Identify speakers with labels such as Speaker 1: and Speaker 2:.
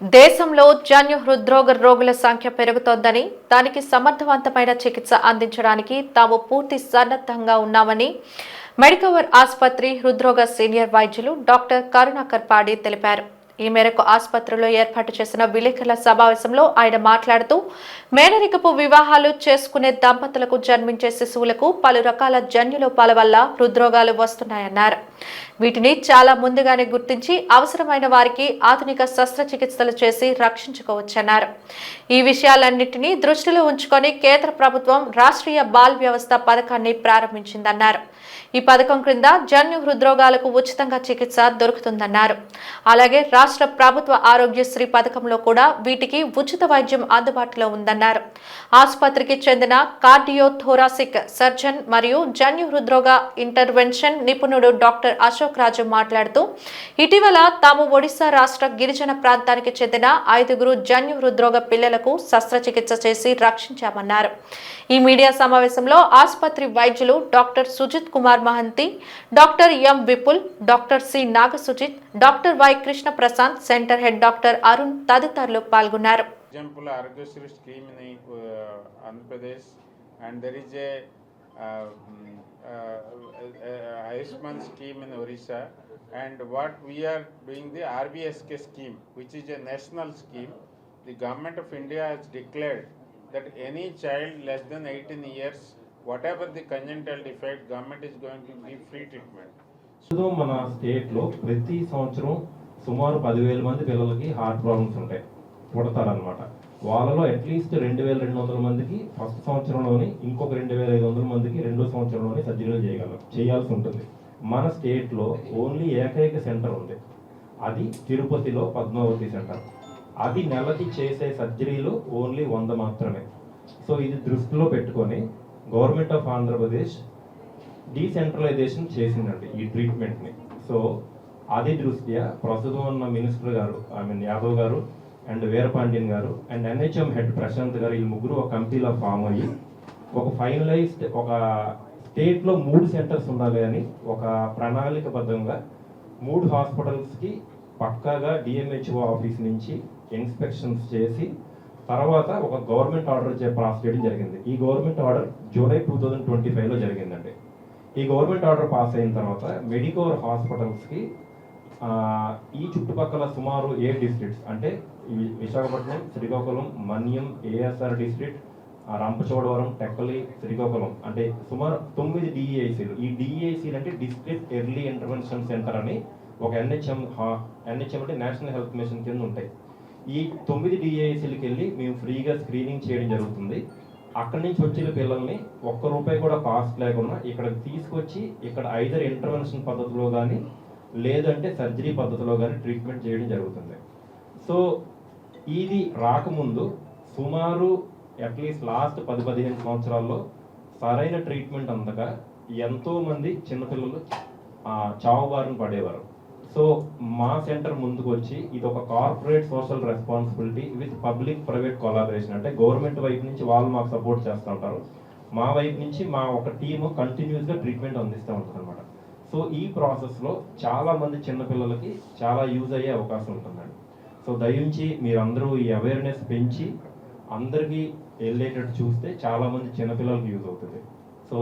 Speaker 1: దేశంలో జన్యు హృద్రోగ రోగుల సంఖ్య పెరుగుతోందని దానికి సమర్థవంతమైన చికిత్స అందించడానికి తాము పూర్తి సన్నద్ధంగా ఉన్నామని మెడికవర్ ఆసుపత్రి హృద్రోగ సీనియర్ వైద్యులు డాక్టర్ కరుణాకర్ పాడి తెలిపారు. ఈ మేరకు ఆసుపత్రిలో ఏర్పాటు చేసిన విలేకరుల సమావేశంలో ఆయన మాట్లాడుతూ మేనరికపు వివాహాలు చేసుకునే దంపతులకు జన్మించే శిశువులకు పలు రకాల జన్యులోపాల వల్ల హృద్రోగాలు వస్తున్నాయన్నారు. వీటిని చాలా ముందుగానే గుర్తించి అవసరమైన వారికి ఆధునిక శస్త్రచికిత్సలు చేసి రక్షించుకోవచ్చన్నారు. ఈ విషయాలన్నింటినీ దృష్టిలో ఉంచుకొని కేంద్ర ప్రభుత్వం రాష్ట్రీయ బాల్ వ్యవస్థ పథకాన్ని ప్రారంభించిందన్నారు. ఈ పథకం క్రింద జన్యు హృద్రోగాలకు ఉచితంగా చికిత్స దొరుకుతుందన్నారు. అలాగే రాష్ట్ర ప్రభుత్వ ఆరోగ్యశ్రీ పథకంలో కూడా వీటికి ఉచిత వైద్యం అందుబాటులో ఉందన్నారు. ఆసుపత్రికి చెందిన కార్డియోథోరాసిక్ సర్జన్ మరియు జన్యు హృద్రోగ ఇంటర్వెన్షన్ నిపుణుడు డాక్టర్ అశోక్ రాజు మాట్లాడుతూ ఇటీవల తాము ఒడిశా రాష్ట్ర గిరిజన ప్రాంతానికి చెందిన ఐదుగురు జన్యు హృద్రోగ పిల్లలకు శస్త్రచికిత్స చేసి రక్షించామన్నారు. ఈ మీడియా సమావేశంలో ఆసుపత్రి వైద్యులు doctor Sujit Kumar Mohanty doctor M Vipul doctor C Nagasujit doctor Y Krishna Prashant centre head doctor Arun తదితరులు పాల్గొన్నారు
Speaker 2: example Aarogyasri scheme in Andhra Pradesh and there is a Ayushman scheme in Orissa and what we are doing the RBSK scheme which is a national scheme the government of India has declared that any child less than 18 years, whatever the congenital defect, government is going to give free treatment.
Speaker 3: ప్రస్తుతం మన స్టేట్లో ప్రతి సంవత్సరం సుమారు పదివేల మంది పిల్లలకి heart problems ఉంటాయి. పుడతారనమాట వాళ్ళలో అట్లీస్ట్ రెండు వేల రెండు వందల మందికి ఫస్ట్ సంవత్సరంలోని ఇంకొక రెండు వేల ఐదు వందల మందికి రెండో సంవత్సరంలోని సర్జరీలు చేయగలం చేయాల్సి ఉంటుంది. మన స్టేట్లో ఓన్లీ ఏకైక సెంటర్ ఉంది. అది తిరుపతిలో పద్మావతి సెంటర్. అది నెలకి చేసే సర్జరీలు ఓన్లీ వంద మాత్రమే. సో ఇది దృష్టిలో పెట్టుకొని గవర్నమెంట్ ఆఫ్ ఆంధ్రప్రదేశ్ డీసెంట్రలైజేషన్ చేసిందండి ఈ ట్రీట్మెంట్ని. సో అదే దృష్ట్యా ప్రస్తుతం ఉన్న మినిస్టర్ గారు ఐ మీన్ యాదవ్ గారు అండ్ వీరపాండ్యన్ గారు అండ్ ఎన్హెచ్ఎం హెడ్ ప్రశాంత్ గారు ఈ ముగ్గురు ఒక కమిటీలో ఫామ్ అయ్యి ఒక ఫైనలైజ్డ్ ఒక స్టేట్లో మూడు సెంటర్స్ ఉండాలి అని ఒక ప్రణాళికబద్ధంగా మూడు హాస్పిటల్స్కి పక్కాగా డిఎంహెచ్ఓ ఆఫీస్ నుంచి ఇన్స్పెక్షన్స్ చేసి తర్వాత ఒక గవర్నమెంట్ ఆర్డర్ చే పాస్ చేయడం జరిగింది. ఈ government order July two thousand twenty ఫైవ్లో జరిగిందండి. ఈ గవర్నమెంట్ ఆర్డర్ పాస్ అయిన తర్వాత మెడికోర్ హాస్పిటల్స్కి ఈ చుట్టుపక్కల సుమారు ఏ డిస్ట్రిక్ట్స్ అంటే విశాఖపట్నం శ్రీకాకుళం మన్యం ఏఎస్ఆర్ డిస్ట్రిక్ట్ రంపచోడవరం టెక్కలి శ్రీకాకుళం. అంటే సుమారు తొమ్మిది డిఈఐసీలు ఈ డిఈఐసీలు అంటే డిస్ట్రిక్ట్ ఎర్లీ ఇంటర్వెన్షన్ సెంటర్ అని ఒక ఎన్హెచ్ఎం ఎన్హెచ్ఎం అంటే నేషనల్ హెల్త్ మిషన్ కింద ఉంటాయి. ఈ తొమ్మిది డిఐసీలకి వెళ్ళి మేము ఫ్రీగా స్క్రీనింగ్ చేయడం జరుగుతుంది. అక్కడి నుంచి వచ్చిన పిల్లల్ని ఒక్క రూపాయి కూడా కాస్ట్ లేకుండా ఇక్కడ తీసుకొచ్చి ఇక్కడ ఐదర్ ఇంటర్వెన్షన్ పద్ధతిలో కానీ లేదంటే సర్జరీ పద్ధతిలో కానీ ట్రీట్మెంట్ చేయడం జరుగుతుంది. సో ఇది రాకముందు సుమారు అట్లీస్ట్ లాస్ట్ పది పదిహేను సంవత్సరాల్లో సరైన ట్రీట్మెంట్ అందక ఎంతోమంది చిన్నపిల్లలు ఆ, చావు బారిన పడేవారు. సో మా సెంటర్ ముందుకు వచ్చి ఇది ఒక corporate social responsibility with public private collaboration. అంటే గవర్నమెంట్ వైపు నుంచి వాళ్ళు మాకు సపోర్ట్ చేస్తూ ఉంటారు. మా వైపు నుంచి మా ఒక టీము కంటిన్యూస్గా ట్రీట్మెంట్ అందిస్తూ ఉంటుంది అనమాట సో ఈ ప్రాసెస్లో చాలా మంది చిన్నపిల్లలకి చాలా యూజ్ అయ్యే అవకాశం ఉంటుందండి. సో దయించి మీరందరూ ఈ అవేర్నెస్ పెంచి అందరికీ వెళ్ళేటట్టు చూస్తే చాలామంది చిన్నపిల్లలకి యూజ్ అవుతుంది.